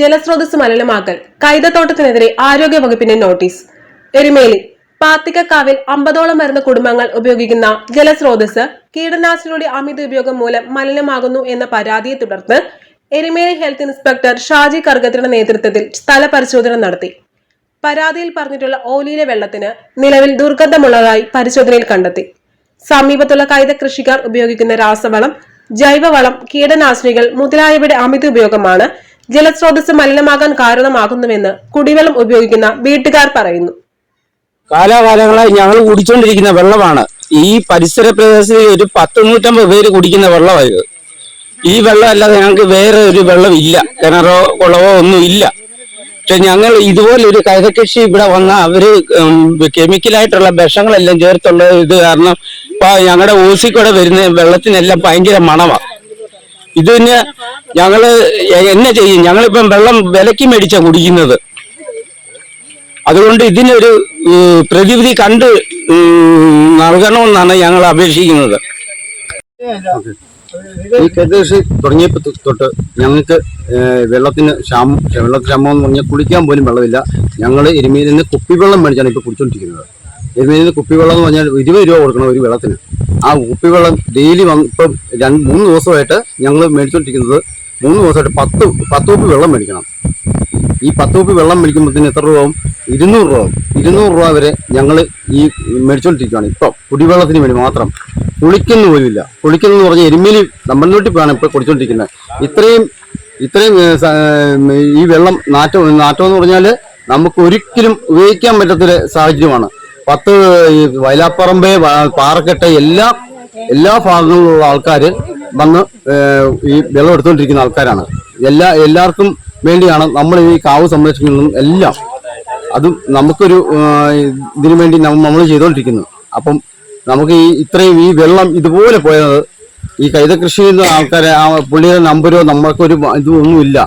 ജലസ്രോതസ് മലിനമാക്കൽ കൈതത്തോട്ടത്തിനെതിരെ ആരോഗ്യ വകുപ്പിന്റെ നോട്ടീസ്. എരുമേലി പാത്തിക്കക്കാവിൽ അമ്പതോളം വരുന്ന കുടുംബങ്ങൾ ഉപയോഗിക്കുന്ന ജലസ്രോതസ് കീടനാശിനിയുടെ അമിത ഉപയോഗം മൂലം മലിനമാകുന്നു എന്ന പരാതിയെ തുടർന്ന് എരുമേലി ഹെൽത്ത് ഇൻസ്പെക്ടർ ഷാജി കർഗത്തിന്റെ നേതൃത്വത്തിൽ സ്ഥല പരിശോധന നടത്തി. പരാതിയിൽ പറഞ്ഞിട്ടുള്ള ഓലിയിലെ വെള്ളത്തിന് നിലവിൽ ദുർഗന്ധമുള്ളതായി പരിശോധനയിൽ കണ്ടെത്തി. സമീപത്തുള്ള കൈത കൃഷിക്കാർ ഉപയോഗിക്കുന്ന രാസവളം ജൈവവളം കീടനാശിനികൾ മുതലായവയുടെ അമിത ഉപയോഗമാണ് ജലസ്രോതസ് മലിനമാകാൻ കാരണമാകുന്നുവെന്ന് കുടിവെള്ളം ഉപയോഗിക്കുന്ന വീട്ടുകാർ പറയുന്നു. കാലാകാലങ്ങളായി ഞങ്ങൾ കുടിച്ചുകൊണ്ടിരിക്കുന്ന വെള്ളമാണ്. ഈ പരിസര പ്രദേശത്ത് ഒരു പത്ത് നൂറ്റമ്പത് പേര് കുടിക്കുന്ന വെള്ളമായത്. ഈ വെള്ളം അല്ലാതെ ഞങ്ങൾക്ക് വേറെ ഒരു വെള്ളം ഇല്ല കിണറോ കുളവോ ഒന്നും ഇല്ല. പക്ഷെ ഞങ്ങൾ ഇതുപോലെ ഒരു കൈതകൃഷി ഇവിടെ വന്ന അവർ കെമിക്കലായിട്ടുള്ള വിഷങ്ങളെല്ലാം ചേർത്തുള്ള ഇത് കാരണം ഇപ്പൊ ഞങ്ങളുടെ ഓസിക്കൂടെ വരുന്ന വെള്ളത്തിനെല്ലാം ഭയങ്കര മണമാണ് ഇതിന് ഞങ്ങൾ എ- എന്നെ ചെയ്യും. ഞങ്ങളിപ്പം വെള്ളം വിലക്ക് മേടിച്ചാ കുടിക്കുന്നത്. അതുകൊണ്ട് ഇതിനൊരു പ്രതിവിധി കണ്ട് നൽകണമെന്നാണ് ഞങ്ങൾ അപേക്ഷിക്കുന്നത്. ഈ കേസ് തുടങ്ങിയപ്പോൾ തൊട്ട് ഞങ്ങൾക്ക് വെള്ളത്തിന് ക്ഷാമം വെള്ളത്തിന് ക്ഷാമം എന്ന് പറഞ്ഞാൽ കുളിക്കാൻ പോലും വെള്ളമില്ല. ഞങ്ങൾ എരുമയിൽ നിന്ന് കുപ്പിവെള്ളം മേടിച്ചാണ് ഇപ്പോൾ കുടിച്ചുകൊണ്ടിരിക്കുന്നത് എരുമയിൽ നിന്ന് കുപ്പിവെള്ളം എന്ന് പറഞ്ഞാൽ ഇരുപത് രൂപ കൊടുക്കണം ഒരു വെള്ളത്തിന്. ആ കുപ്പിവെള്ളം ഡെയിലി വന്ന് ഇപ്പം രണ്ട് മൂന്ന് ദിവസമായിട്ട് ഞങ്ങൾ മേടിച്ചുകൊണ്ടിരിക്കുന്നത് മൂന്ന് ദിവസമായിട്ട് പത്ത് പത്ത് കുപ്പി വെള്ളം മേടിക്കണം. ഈ പത്ത് കുപ്പി വെള്ളം മേടിക്കുമ്പോഴത്തേന് എത്ര രൂപ ആവും ഇരുന്നൂറ് രൂപ ഇരുന്നൂറ് രൂപ വരെ ഞങ്ങൾ ഈ മേടിച്ചുകൊണ്ടിരിക്കുകയാണ് ഇപ്പം. കുടിവെള്ളത്തിന് വേണ്ടി മാത്രം. കുളിക്കുന്ന പോലുമില്ല കുളിക്കുന്നതെന്ന് പറഞ്ഞാൽ എരുമേലി നമ്മളിലോട്ടിപ്പാണ് ഇപ്പോൾ കുടിച്ചുകൊണ്ടിരിക്കുന്നത് ഇത്രയും ഇത്രയും ഈ വെള്ളം നാറ്റം നാറ്റം എന്ന് പറഞ്ഞാൽ നമുക്ക് ഒരിക്കലും ഉപയോഗിക്കാൻ പറ്റാത്തൊരു സാഹചര്യമാണ്. പത്ത് ഈ വയലാപ്പറമ്പ് പാറക്കെട്ട് എല്ലാ എല്ലാ ഭാഗങ്ങളിലുള്ള ആൾക്കാർ വന്ന് ഈ വെള്ളം എടുത്തുകൊണ്ടിരിക്കുന്ന ആൾക്കാരാണ്. എല്ലാ എല്ലാവർക്കും വേണ്ടിയാണ് നമ്മൾ ഈ കാവ് സംരക്ഷിക്കുന്നതും എല്ലാം. അതും നമുക്കൊരു ഇതിനു വേണ്ടി നമ്മൾ ചെയ്തുകൊണ്ടിരിക്കുന്നു അപ്പം നമുക്ക് ഈ ഇത്രയും ഈ വെള്ളം ഇതുപോലെ പോയത് ഈ കൈത കൃഷി ചെയ്യുന്ന ആൾക്കാരെ ആ പുള്ളിയുടെ നമ്പരോ നമുക്കൊരു ഇതൊന്നുമില്ല.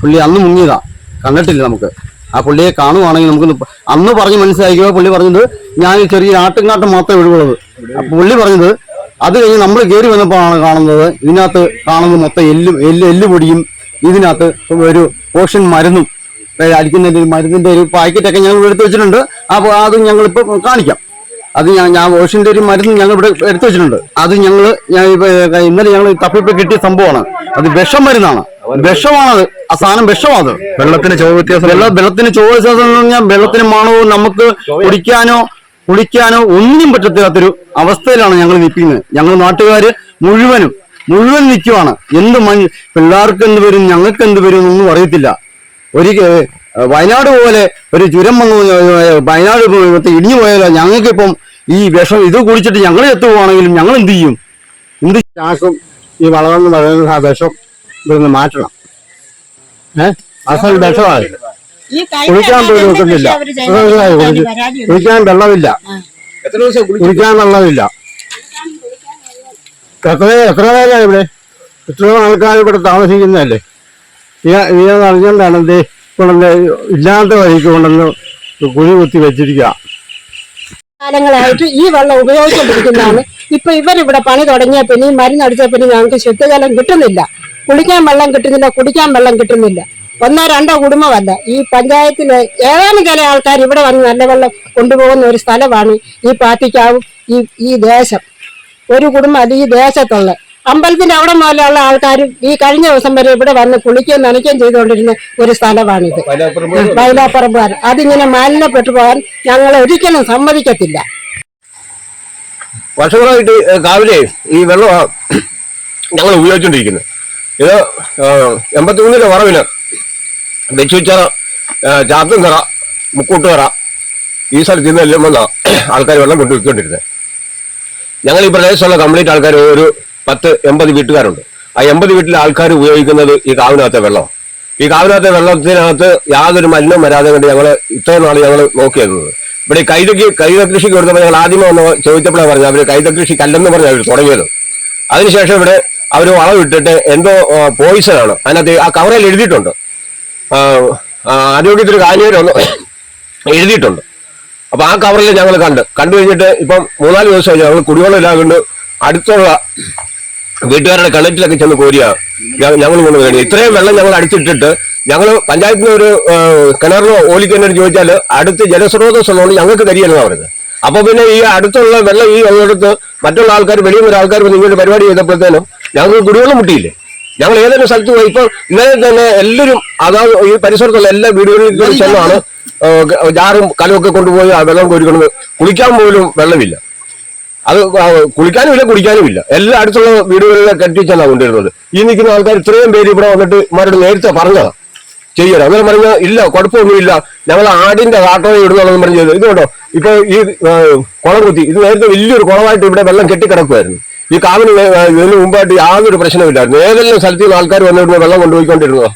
പുള്ളി അന്ന് മുങ്ങിയതാ. കണ്ടിട്ടില്ല നമുക്ക്. ആ പുള്ളിയെ കാണുവാണെങ്കിൽ നമുക്ക് അന്ന് പറഞ്ഞ് മനസ്സിലാക്കിയോ പുള്ളി പറഞ്ഞത് ഞാൻ ചെറിയ ആട്ടുംകാട്ടം മാത്രമേ ഒഴിവുള്ളത്. പുള്ളി പറഞ്ഞത് അത് കഴിഞ്ഞ് നമ്മൾ കയറി വന്നപ്പോഴാണ് കാണുന്നത് ഇതിനകത്ത് കാണുന്നത് മൊത്തം എല്ലും എല്ല് എല്ല് പൊടിയും ഇതിനകത്ത് ഒരു പോഷൻ മരുന്നും അടിക്കുന്നതിന്റെ ഒരു മരുന്നിന്റെ ഒരു പാക്കറ്റൊക്കെ ഞങ്ങൾ എടുത്തു വെച്ചിട്ടുണ്ട്. അപ്പോൾ അത് ഞങ്ങളിപ്പോൾ കാണിക്കാം. അത് ഞാൻ ഞാൻ ഓഷന്റെ ഒരു മരുന്ന് ഞങ്ങൾ ഇവിടെ എടുത്തു വെച്ചിട്ടുണ്ട്. അത് ഞങ്ങൾ ഞാൻ ഇപ്പം ഏ, ഇന്നലെ ഞങ്ങൾ തപ്പിപ്പ് കിട്ടിയ സംഭവമാണ്. അത് വിഷം മരുന്നാണ്. വിഷമാണത്. ആ സാധനം വിഷമാണ് വെള്ളത്തിന് ചുവ വ്യത്യാസം വെള്ളം വെള്ളത്തിന് ചുവ വ്യത്യാസം എന്ന് പറഞ്ഞാൽ വെള്ളത്തിന് മണവും നമുക്ക് കുടിക്കാനോ കുളിക്കാനോ ഒന്നും പറ്റത്തില്ലാത്തൊരു അവസ്ഥയിലാണ് ഞങ്ങൾ നിൽക്കുന്നത്. ഞങ്ങൾ നാട്ടുകാർ മുഴുവനും മുഴുവൻ നിൽക്കുവാണ്. എന്ത് മൺ പിള്ളേർക്ക് എന്ത് വരും ഞങ്ങൾക്ക് എന്ത് വരും എന്നൊന്നും അറിയത്തില്ല. ഒരു വയനാട് പോലെ ഒരു ചുരം വന്നു വയനാട് ഇടിഞ്ഞു പോയാലോ ഞങ്ങൾക്കിപ്പം ഈ വിഷം ഇത് കുടിച്ചിട്ട് ഞങ്ങൾ എത്തുവാണെങ്കിലും ഞങ്ങൾ എന്ത് ചെയ്യും? എന്ത് ചാക്കും ഈ വളർന്ന് പറയുന്ന ആ വിഷം ഇവിടുന്ന് മാറ്റണം. ഏഹ് അസൽ വിഷമാണ്. കുളിക്കാൻ പോലും ഒക്കുന്നില്ല കുളിക്കാൻ വെള്ളമില്ല. എത്ര ദിവസം കുളി- കുളിക്കാൻ വെള്ളമില്ല. എത്ര എത്ര പേരാണ് ഇവിടെ? എത്രയോ ആൾക്കാർ ഇവിടെ താമസിക്കുന്നതല്ലേ? നീ അറിഞ്ഞുകൊണ്ടാണ് എന്തേ കൊണ്ടുവന്ന് ഇല്ലാത്ത വഴിക്ക് കൊണ്ടുവന്ന് കുഴി കുത്തി വെച്ചിരിക്കുക കാലങ്ങളായിട്ട് ഈ വെള്ളം ഉപയോഗിച്ചുകൊണ്ടിരിക്കുന്നതാണ് ഇപ്പൊ ഇവരിവിടെ പണി തുടങ്ങിയ പിന്നെ ഈ മരുന്നടിച്ച പിന്നെ ഞങ്ങൾക്ക് ശുദ്ധജലം കിട്ടുന്നില്ല. കുളിക്കാൻ വെള്ളം കിട്ടുന്നില്ല കുടിക്കാൻ വെള്ളം കിട്ടുന്നില്ല. ഒന്നോ രണ്ടോ കുടുംബമല്ല. ഈ പഞ്ചായത്തിലെ ഏതാനും ചില ആൾക്കാർ ഇവിടെ വന്ന് നല്ല വെള്ളം കൊണ്ടുപോകുന്ന ഒരു സ്ഥലമാണ് ഈ പാർട്ടിക്കാവും ഈ ഈ ദേശം. ഒരു കുടുംബം അല്ല ഈ ദേശത്തുള്ള. അമ്പലത്തിന്റെ അവിടെ മുതലുള്ള ആൾക്കാരും ഈ കഴിഞ്ഞ ദിവസം വരെ ഇവിടെ വന്ന് കുളിക്കുകയും നനയ്ക്കുകയും ചെയ്തുകൊണ്ടിരുന്ന ഒരു സ്ഥലമാണിത്. വയലാപ്പറമ്പുകാർ അതിങ്ങനെ മാലിന്യപ്പെട്ടു പോകാൻ ഞങ്ങൾ ഒരിക്കലും സമ്മതിക്കത്തില്ല. വർഷങ്ങളായിട്ട് കാവിലെ ഈ വെള്ളം ഞങ്ങൾ ഉപയോഗിച്ചുകൊണ്ടിരിക്കുന്നത് ഇത് എൺപത്തി മൂന്നിലെ വറവിന് വെച്ചുച്ചിറ ചാത്തുംതറ മുക്കൂട്ടുതറ ഈ സ്ഥലത്ത് നിന്ന് എല്ലാം വന്ന ആൾക്കാർ വെള്ളം കൊണ്ടുപോയിക്കൊണ്ടിരുന്നത് ഞങ്ങൾ ഈ പ്രദേശത്തുള്ള കംപ്ലീറ്റ് ആൾക്കാർ ഒരു പത്ത് എൺപത് വീട്ടുകാരുണ്ട്. ആ എൺപത് വീട്ടിലെ ആൾക്കാർ ഉപയോഗിക്കുന്നത് ഈ കാവിനകത്തെ വെള്ളം ഈ കാവിനകത്തെ വെള്ളത്തിനകത്ത് യാതൊരു മലിനം വരാതെ കൊണ്ട് ഞങ്ങൾ ഇത്രയും നാൾ ഞങ്ങൾ നോക്കിയിരുന്നത്. ഇവിടെ ഈ കൈതക്ക് കൈത കൃഷിക്ക് കൊടുത്തപ്പോൾ ഞങ്ങൾ ആദ്യമേ വന്ന് ചോദിച്ചപ്പോഴാണ് പറഞ്ഞത് അവർ കൈത കൃഷി കല്ലെന്ന് പറഞ്ഞാൽ അവർ തുടങ്ങിയത്. അതിനുശേഷം ഇവിടെ അവർ വളവിട്ടിട്ട് എന്തോ പോയിസൺ ആണ്. അതിനകത്ത് ആ കവറയിൽ എഴുതിയിട്ടുണ്ട്. ആരോഗ്യത്തിന് കാര്യമൊന്ന് എഴുതിയിട്ടുണ്ട്. അപ്പൊ ആ കവറിൽ ഞങ്ങൾ കണ്ട്. കണ്ടു കഴിഞ്ഞിട്ട് ഇപ്പം മൂന്നാൽ ദിവസമായി ഞങ്ങൾ കുടിവെള്ളം ഇല്ലാകൊണ്ട് അടുത്തുള്ള വീട്ടുകാരുടെ കിണറ്റിലൊക്കെ ചെന്ന് കോരിയ. ഞങ്ങൾ കൊണ്ട് കഴിഞ്ഞു ഇത്രയും വെള്ളം ഞങ്ങൾ അടിച്ചിട്ടിട്ട് ഞങ്ങൾ പഞ്ചായത്തിന് ഒരു കിണറിനോ ഓലിക്കിണർ ചോദിച്ചാൽ അടുത്ത് ജലസ്രോതസ് ഉള്ളതുകൊണ്ട് ഞങ്ങൾക്ക് തരികയെന്നാണ് പറഞ്ഞത് അപ്പൊ പിന്നെ ഈ അടുത്തുള്ള വെള്ളം ഈ ഉള്ളിടത്ത് മറ്റുള്ള ആൾക്കാർ വെളിയിൽ നിന്ന് ആൾക്കാർ വന്ന് പരിപാടി ചെയ്തപ്പോഴത്തേനും ഞങ്ങൾക്ക് കുടിവെള്ളം മുട്ടിയില്ലേ? ഞങ്ങൾ ഏതെങ്കിലും സ്ഥലത്ത് പോയി ഇപ്പൊ ഇന്നലെ തന്നെ എല്ലാവരും അതാ ഈ പരിസരത്തുള്ള എല്ലാ വീടുകളിലും ചെന്നാണ് ജാറും കലമൊക്കെ കൊണ്ടുപോയി ആ വെള്ളം കോരിക്കുന്നത് കുളിക്കാൻ പോലും വെള്ളമില്ല. അത് കുളിക്കാനും ഇല്ല കുടിക്കാനും ഇല്ല. എല്ലാ അടുത്തുള്ള വീടുകളിലെ കെട്ടിച്ചാണ് കൊണ്ടുവരുന്നത്. ഈ നിൽക്കുന്ന ആൾക്കാർ ഇത്രയും പേര് ഇവിടെ വന്നിട്ട് ഇമാരോട് നേരത്തെ പറഞ്ഞതാ. ചെയ്യണം അങ്ങനെ പറഞ്ഞ ഇല്ല കുഴപ്പമൊന്നുമില്ല. ഞങ്ങൾ ആടിന്റെ കാട്ടോ ഇടുന്നുള്ളതെന്ന് പറഞ്ഞത് ഇതുകൊണ്ടോ ഇപ്പൊ ഈ കുളം കുത്തി. ഇത് നേരത്തെ വലിയൊരു കുളമായിട്ട് ഇവിടെ വെള്ളം കെട്ടിക്കിടക്കുമായിരുന്നു ഈ കാവിന് ഇതിന് മുമ്പായിട്ട് യാതൊരു പ്രശ്നമില്ലായിരുന്നു ഏതെല്ലാം സ്ഥലത്ത് നിന്ന് ആൾക്കാർ വന്നിരുന്നു വെള്ളം കൊണ്ടുപോയിക്കൊണ്ടിരുന്നോ?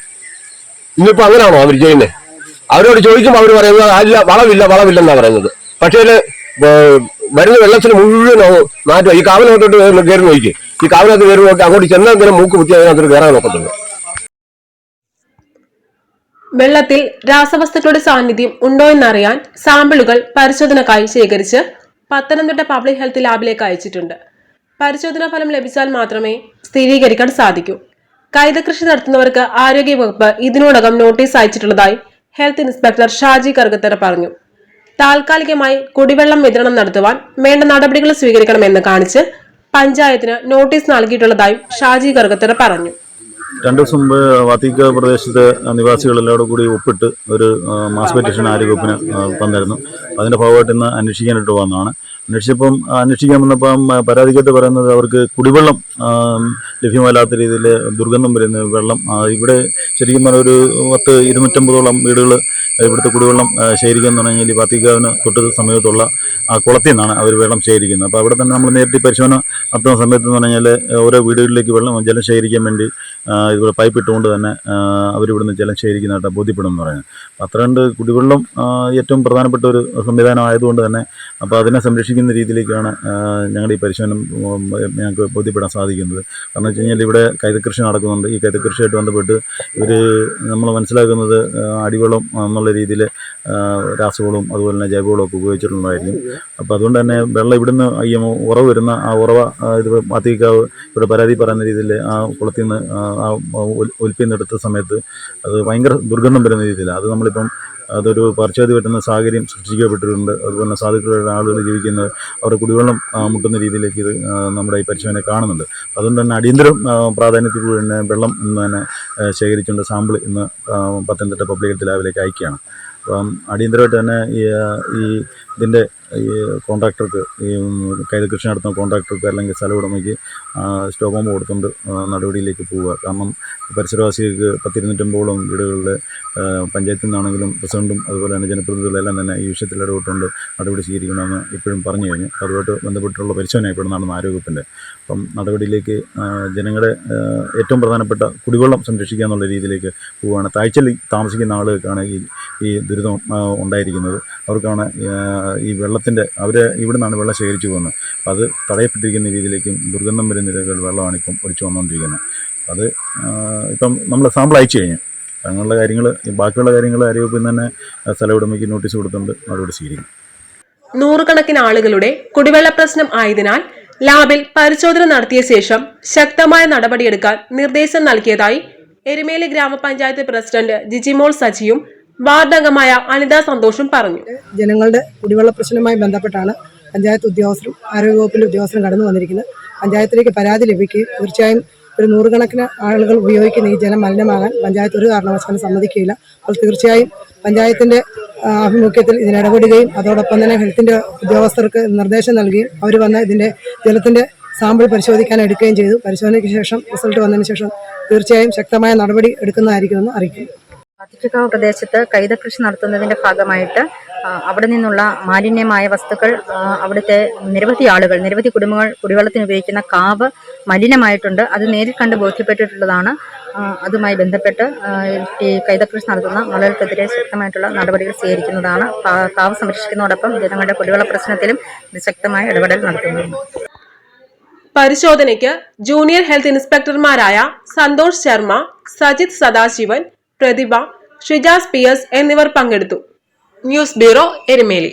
ഇന്നിപ്പോ അങ്ങനെയാണോ അവർ ചെയ്യുന്നത് അവരോട് ചോദിക്കുമ്പോൾ അവർ പറയുന്നത് അല്ല വളവില്ല വളവില്ലെന്നാ പറയുന്നത്. പക്ഷേ വരുന്ന വെള്ളത്തിന് മുഴുവൻ മാറ്റുക. ഈ കാവിനകത്തോട്ട് കയറി നോക്കി ഈ കാവിനകത്ത് കയറി നോക്കി അങ്ങോട്ട് ചെന്നാൽ തന്നെ മൂക്ക് കുത്തി അതിനകത്തോട്ട് കയറാൻ നോക്കത്തുള്ളൂ വെള്ളത്തിൽ രാസവസ്തുക്കളുടെ സാന്നിധ്യം ഉണ്ടോ എന്നറിയാൻ സാമ്പിളുകൾ പരിശോധനക്കായി ശേഖരിച്ച് പത്തനംതിട്ട പബ്ലിക് ഹെൽത്ത് ലാബിലേക്ക് അയച്ചിട്ടുണ്ട്. പരിശോധനാ ഫലം ലഭിച്ചാൽ മാത്രമേ സ്ഥിരീകരിക്കാൻ സാധിക്കൂ. കൈതകൃഷി നടത്തുന്നവർക്ക് ആരോഗ്യ വകുപ്പ് ഇതിനോടകം നോട്ടീസ് അയച്ചിട്ടുള്ളതായി ഹെൽത്ത് ഇൻസ്പെക്ടർ ഷാജി കറുകത്തറ പറഞ്ഞു. താൽക്കാലികമായി കുടിവെള്ളം വിതരണം നടത്തുവാൻ വേണ്ട നടപടികൾ സ്വീകരിക്കണമെന്ന് കാണിച്ച് പഞ്ചായത്തിന് നോട്ടീസ് നൽകിയിട്ടുള്ളതായും ഷാജി കറുകത്തറ പറഞ്ഞു. രണ്ടു ദിവസം മുമ്പ് വാത്തിക്ക പ്രദേശത്തെ നിവാസികളെല്ലാവരും കൂടി ഒപ്പിട്ട് ഒരു മാസ് പെറ്റീഷൻ ആരോഗ്യവകുപ്പിന് തന്നിരുന്നു. അതിന്റെ ഭാഗമായിട്ട് ഇന്ന് അന്വേഷിക്കാനായിട്ട് വന്നതാണ്. അന്വേഷിച്ചപ്പം അന്വേഷിക്കാൻ വന്നപ്പം പരാതിക്കകത്ത് പറയുന്നത് അവർക്ക് കുടിവെള്ളം ലഭ്യമല്ലാത്ത രീതിയിൽ ദുർഗന്ധം വരുന്ന വെള്ളം ഇവിടെ ശരിക്കും പറഞ്ഞാൽ ഒരു പത്ത് ഇരുന്നൂറ്റമ്പതോളം വീടുകൾ ഇവിടുത്തെ കുടിവെള്ളം ശേഖരിക്കുക എന്ന് പറഞ്ഞാൽ ഈ വാത്തിക്കാവിന് തൊട്ട് സമീപത്തുള്ള ആ കുളത്തിൽ നിന്നാണ് അവർ വെള്ളം ശേഖരിക്കുന്നത്. അപ്പോൾ അവിടെ തന്നെ നമ്മൾ നേരിട്ട് പരിശോധന നടത്തുന്ന സമയത്ത് എന്ന് പറഞ്ഞാൽ ഓരോ വീടുകളിലേക്ക് വെള്ളം ജലം ശേഖരിക്കാൻ വേണ്ടി ഇതുപോലെ പൈപ്പ് ഇട്ടുകൊണ്ട് തന്നെ അവരിവിടുന്ന് ജലം ശേഖരിക്കുന്നതായിട്ട് ബോധ്യപ്പെടും എന്ന് പറയുന്നത്. അപ്പോൾ അത്ര കണ്ട് കുടിവെള്ളം ഏറ്റവും പ്രധാനപ്പെട്ട ഒരു സംവിധാനം ആയതുകൊണ്ട് തന്നെ അപ്പോൾ അതിനെ സംരക്ഷിക്കുന്ന രീതിയിലേക്കാണ് ഞങ്ങളുടെ ഈ പരിശോധന ഞങ്ങൾക്ക് ബോധ്യപ്പെടാൻ സാധിക്കുന്നത്. കാരണം വെച്ച് കഴിഞ്ഞാൽ ഇവിടെ കൈതകൃഷി നടക്കുന്നുണ്ട്. ഈ കൈതകൃഷിയായിട്ട് ബന്ധപ്പെട്ട് ഇവർ നമ്മൾ മനസ്സിലാക്കുന്നത് അടിവെള്ളം എന്നുള്ള രീതിയിൽ രാസവളവും അതുപോലെ തന്നെ ജൈവവളവും ഒക്കെ ഉപയോഗിച്ചിട്ടുള്ളതായിരിക്കും അപ്പോൾ അതുകൊണ്ട് തന്നെ വെള്ളം ഇവിടുന്ന് ഈ ഉറവ് വരുന്ന ആ ഉറവ ഇത് മാത്തിക്കാവ് ഇവിടെ പരാതി പറയുന്ന രീതിയിൽ ആ കുളത്തിൽ നിന്ന് ആ ഒലിപ്പിൽ നിന്ന് എടുത്ത സമയത്ത് അത് ഭയങ്കര ദുർഗന്ധം വരുന്ന രീതിയിലാണ്. അത് നമ്മളിപ്പം അതൊരു പർച്ചേതി പറ്റുന്ന സാഹചര്യം സൃഷ്ടിക്കപ്പെട്ടിട്ടുണ്ട്. അതുപോലെ സാധുക്കളുടെ ആളുകൾ ജീവിക്കുന്നത് അവരുടെ കുടിവെള്ളം മുട്ടുന്ന രീതിയിലേക്ക് ഇത് നമ്മുടെ ഈ പരിശോധന കാണുന്നുണ്ട്. അതുകൊണ്ട് തന്നെ അടിയന്തരം പ്രാധാന്യത്തിലൂടെ തന്നെ വെള്ളം ഇന്ന് തന്നെ ശേഖരിച്ചുകൊണ്ട് സാമ്പിൾ ഇന്ന് പത്തനംതിട്ട പബ്ലിക് ഹെൽത്ത് ലാബിലേക്ക് അയക്കുകയാണ്. അപ്പം അടിയന്തരമായിട്ട് തന്നെ ഈ ഈ ഇതിന്റെ ഈ കോൺട്രാക്ടർക്ക് ഈ കൈതകൃഷി നടത്തുന്ന കോൺട്രാക്ടർക്ക് അല്ലെങ്കിൽ സ്ഥല ഉടമയ്ക്ക് സ്റ്റോപ്പ് ഹോം കൊടുത്തുകൊണ്ട് നടപടിയിലേക്ക് പോവുക. കാരണം പരിസരവാസികൾക്ക് പത്തിരുന്നൂറ്റമ്പതോളം വീടുകളിൽ പഞ്ചായത്തിൽ നിന്നാണെങ്കിലും പ്രസിഡന്റും അതുപോലെ തന്നെ ജനപ്രതിനിധികളെല്ലാം തന്നെ ഈ വിഷയത്തിൽ ഇടപെട്ടുകൊണ്ട് നടപടി സ്വീകരിക്കണമെന്ന് ഇപ്പോഴും പറഞ്ഞു കഴിഞ്ഞു. അതുമായിട്ട് ബന്ധപ്പെട്ടുള്ള പരിശോധന ഇപ്പോൾ നടന്ന ആരോഗ്യത്തിന്റെ അപ്പം നടപടിയിലേക്ക് ജനങ്ങളെ ജനങ്ങളുടെ ഏറ്റവും പ്രധാനപ്പെട്ട കുടിവെള്ളം സംരക്ഷിക്കുക എന്നുള്ള രീതിയിലേക്ക് പോവുകയാണ്. താഴ്ചയിൽ താമസിക്കുന്ന ആളുകൾക്കാണ് ഈ ഈ ദുരിതം ഉണ്ടായിരിക്കുന്നത്. അവർക്കാണ് ഈ വെള്ളത്തിന്റെ അവർ ഇവിടെ നിന്നാണ് വെള്ളം ശേഖരിച്ചു പോകുന്നത്. അത് തടയപ്പെട്ടിരിക്കുന്ന രീതിയിലേക്കും ദുർഗന്ധം വരുന്ന രീതികൾ വെള്ളമാണ് ഇപ്പം ഒഴിച്ചു വന്നുകൊണ്ടിരിക്കുന്നത്. അത് ഇപ്പം നമ്മൾ സാമ്പിൾ അയച്ചു കഴിഞ്ഞു. അങ്ങനെയുള്ള കാര്യങ്ങൾ ബാക്കിയുള്ള കാര്യങ്ങൾ ആരോഗ്യത്തിൽ തന്നെ സ്ഥല ഉടമയ്ക്ക് നോട്ടീസ് കൊടുത്തുകൊണ്ട് നടപടി സ്വീകരിക്കും. നൂറുകണക്കിന് ആളുകളുടെ കുടിവെള്ള പ്രശ്നം ആയതിനാൽ ലാബിൽ പരിശോധന നടത്തിയ ശേഷം ശക്തമായ നടപടിയെടുക്കാൻ നിർദ്ദേശം നൽകിയതായി എരുമേലി ഗ്രാമപഞ്ചായത്ത് പ്രസിഡന്റ് ജിജിമോൾ സജിയും വാർഡ് അംഗമായ അനിത സന്തോഷും പറഞ്ഞു. ജനങ്ങളുടെ കുടിവെള്ള പ്രശ്നവുമായി ബന്ധപ്പെട്ടാണ് പഞ്ചായത്ത് ഉദ്യോഗസ്ഥരും ആരോഗ്യവകുപ്പിലെ ഉദ്യോഗസ്ഥരും കടന്നു വന്നിരിക്കുന്നത്. പഞ്ചായത്തിലേക്ക് പരാതി ലഭിക്കുകയും തീർച്ചയായും ഒരു നൂറുകണക്കിന് ആളുകൾ ഉപയോഗിക്കുന്ന ഈ ജലം മലിനമാകാൻ പഞ്ചായത്ത് ഒരു കാരണവശാലും സമ്മതിക്കുകയില്ല. അപ്പോൾ തീർച്ചയായും പഞ്ചായത്തിന്റെ ആഭിമുഖ്യത്തിൽ ഇതിന് ഇടപെടുകയും അതോടൊപ്പം തന്നെ ഹെൽത്തിന്റെ ഉദ്യോഗസ്ഥർക്ക് നിർദ്ദേശം നൽകുകയും അവർ വന്ന് ഇതിന്റെ ജലത്തിന്റെ സാമ്പിൾ പരിശോധിക്കാൻ എടുക്കുകയും ചെയ്തു. പരിശോധനയ്ക്ക് ശേഷം റിസൾട്ട് വന്നതിന് ശേഷം തീർച്ചയായും ശക്തമായ നടപടി എടുക്കുന്നതായിരിക്കുമെന്ന് അറിയിക്കുന്നു. പത്തിരിക്കാവ് പ്രദേശത്ത് കൈതകൃഷി നടത്തുന്നതിന്റെ ഭാഗമായിട്ട് അവിടെ നിന്നുള്ള മാലിന്യമായ വസ്തുക്കൾ അവിടുത്തെ നിരവധി ആളുകൾ നിരവധി കുടുംബങ്ങൾ കുടിവെള്ളത്തിന് ഉപയോഗിക്കുന്ന കാവ് മലിനമായിട്ടുണ്ട്. അത് നേരിൽ കണ്ട് ബോധ്യപ്പെട്ടിട്ടുള്ളതാണ്. അതുമായി ബന്ധപ്പെട്ട് ഈ കൈതകൃഷി നടത്തുന്ന ആളുകൾക്കെതിരെ ശക്തമായിട്ടുള്ള നടപടികൾ സ്വീകരിക്കുന്നതാണ്. കാവ് സംരക്ഷിക്കുന്നതോടൊപ്പം ജനങ്ങളുടെ കുടിവെള്ള പ്രശ്നത്തിലും ശക്തമായ ഇടപെടൽ നടത്തുന്നുണ്ട്. പരിശോധനയ്ക്ക് ജൂനിയർ ഹെൽത്ത് ഇൻസ്പെക്ടർമാരായ സന്തോഷ് ശർമ്മ സജിത് സദാശിവൻ പ്രതിഭ ഷിജാസ് എസ് എന്നിവർ പങ്കെടുത്തു. News bureau Erumeli.